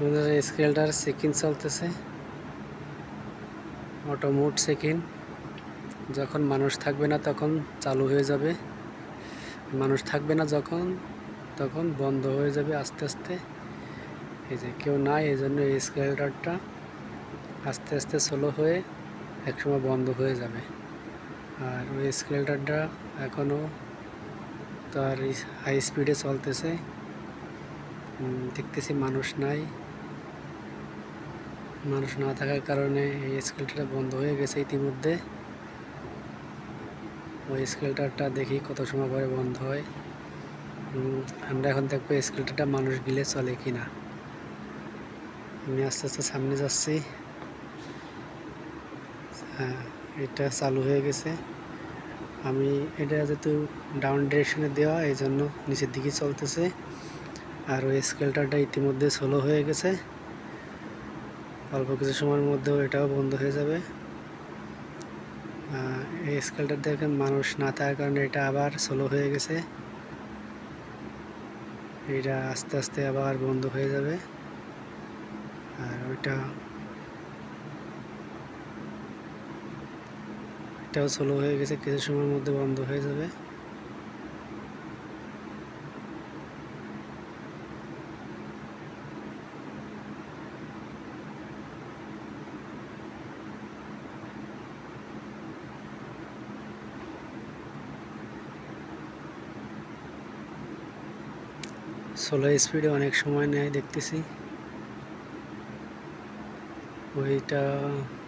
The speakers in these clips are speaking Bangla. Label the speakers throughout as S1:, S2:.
S1: বন্ধুরা স্কেলটার চেকিং চলতেছে। অটো মোড চেকিং যখন মানুষ থাকবে না তখন চালু হয়ে যাবে। মানুষ থাকবে না যখন, তখন বন্ধ হয়ে যাবে আস্তে আস্তে। এই যে কেউ নাই এই জন্য এই স্কেলটারটা আস্তে আস্তে স্লো হয়ে একসময় বন্ধ হয়ে যাবে। আর ওই স্কেলটারটা এখনও তার হাই স্পিডে চলতেছে। দেখতেছি মানুষ নাই। মানুষ না থাকার কারণে এই স্কেলটারটা বন্ধ হয়ে গেছে ইতিমধ্যে। ওই স্কেলটারটা দেখি কত সময় পরে বন্ধ হয়। আমরা এখন দেখব স্কেলটারটা মানুষ গিলে চলে কি না আমি আস্তে আস্তে সামনে যাচ্ছি। হ্যাঁ এটা চালু হয়ে গেছে। আমি, এটা যেহেতু ডাউন ডিরেকশনে দেওয়া, এই জন্য নিচের দিকে চলতেছে। আর ওই স্কেলটারটা ইতিমধ্যে স্লো হয়ে গেছে। অল্প কিছু সময়ের মধ্যেও এটাও বন্ধ হয়ে যাবে। এই স্কেলটার দেখেন মানুষ না থাকার কারণে এটা আবার স্লো হয়ে গেছে। এটা আস্তে আস্তে আবার বন্ধ হয়ে যাবে। আর ওইটা এটাও স্লো হয়ে গেছে, কিছু সময়ের মধ্যে বন্ধ হয়ে যাবে। ষোলো স্পিডে অনেক সময় নেয় দেখতেছি। ওইটা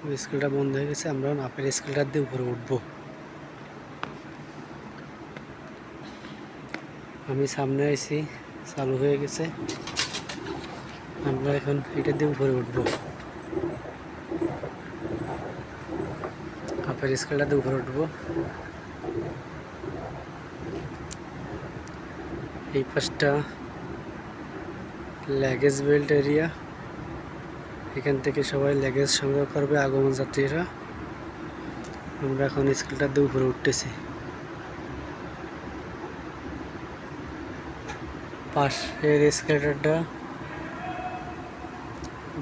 S1: ওই স্কেলটা বন্ধ হয়ে গেছে, আমরা আপের স্কেলটার দিয়ে উপরে উঠবো। আমি সামনে আইছি, চালু হয়ে গেছে। আমরা এখন এটা দিয়ে উপরে উঠবো। আপের স্কেলটা দিয়ে উপরে উঠবো। এই পাশটা ল্যাগেজ বেল্ট এরিয়া এখান থেকে সবাই ল্যাগেজ সংগ্রহ করবে আগমন যাত্রীরা। আমরা এখন স্কুলটার দিয়ে উপরে উঠতেছি। পাশের স্কেলেটারটা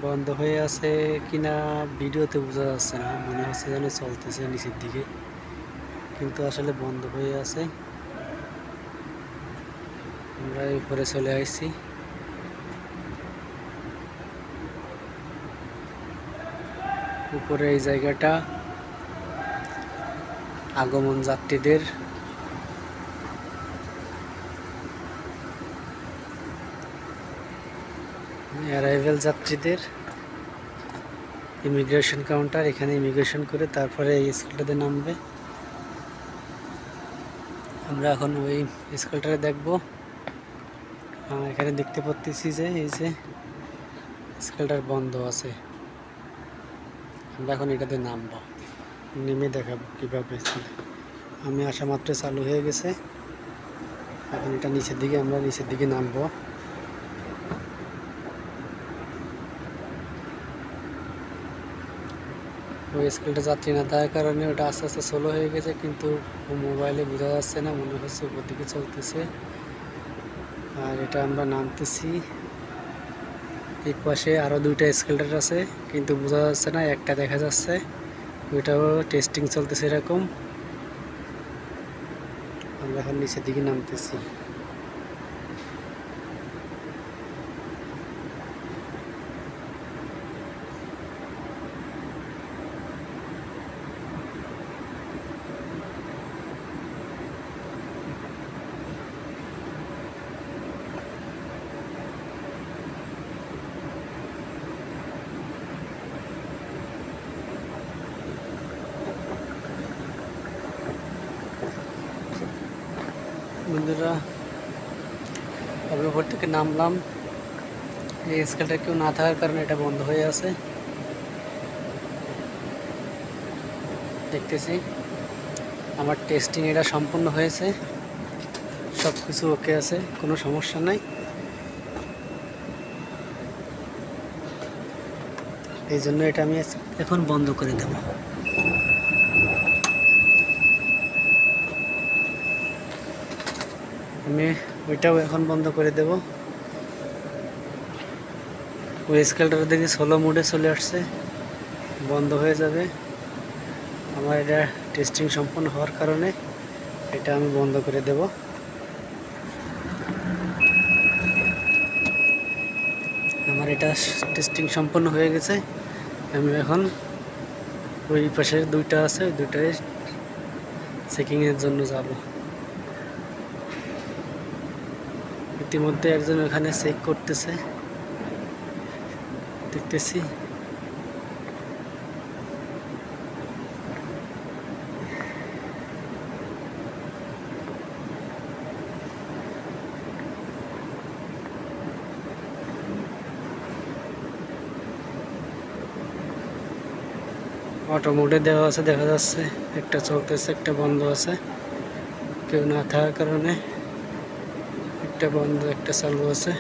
S1: বন্ধ হয়ে আছে কিনা ভিডিওতে বোঝা যাচ্ছে না। মনে হচ্ছে যেন চলতেছে নিচের দিকে। কিন্তু আসলে বন্ধ হয়ে আছে। আমরা উপরে চলে আসছি উপরে এই জায়গাটা। আগমন যাত্রীদের। অ্যারাইভেল যাত্রীদের। ইমিগ্রেশন কাউন্টার এখানে ইমিগ্রেশন করে তারপরে এই স্কুলটাতে নামবে। আমরা এখন ওই স্কুলটারে দেখব। এখানে দেখতে পাচ্ছি যে, এই যে স্কুলটার বন্ধ আছে। এখন এটাতে নামবো। নেমে দেখাবো কীভাবে আমি আসা মাত্র চালু হয়ে গেছে। এখন এটা নিচের দিকে, আমরা নিচের দিকে নামবো। ওই স্কুলটা যাত্রী না থাকার কারণে ওটা আস্তে আস্তে স্লো হয়ে গেছে, কিন্তু মোবাইলে বোঝা যাচ্ছে না, মনে হচ্ছে উপর দিকে চলতেছে। আর এটা আমরা নামতেছি। এই পাশে আরও দুইটা স্কেলটার আছে, কিন্তু বোঝা যাচ্ছে না, একটা দেখা যাচ্ছে। ওইটাও টেস্টিং চলতেছে এরকম। আমরা এখন নিচের দিকে নামতেছি। বন্ধুরা আমি উপর থেকে নামলাম। এই স্কেলটা কেউ না থাকার কারণে এটা বন্ধ হয়ে আছে। দেখতেছি, আমার টেস্টিং এটা সম্পূর্ণ হয়েছে। সব কিছু ওকে আছে, কোনো সমস্যা নাই। এই জন্য এটা আমি এখন বন্ধ করে দেবো। আমি ওইটাও এখন বন্ধ করে দেব। ওই স্কেলটার দেখি সোলো মোডে চলে আসছে। বন্ধ হয়ে যাবে। আমার এটা টেস্টিং সম্পন্ন হওয়ার কারণে এটা আমি বন্ধ করে দেব। আমার এটা টেস্টিং সম্পন্ন হয়ে গেছে। আমি এখন ওই পাশে দুইটা আছে দুইটাই চেকিংয়ের জন্য যাব। ইতিমধ্যে একজন ওখানে চেক করতেছে। দেখতেছি। অটো মোডে দেওয়া আছে, দেখা যাচ্ছে। একটা চলতেছে, একটা বন্ধ আছে। কেউ না থাকার কারণে। একটা বন্ধ একটা চালু আছে।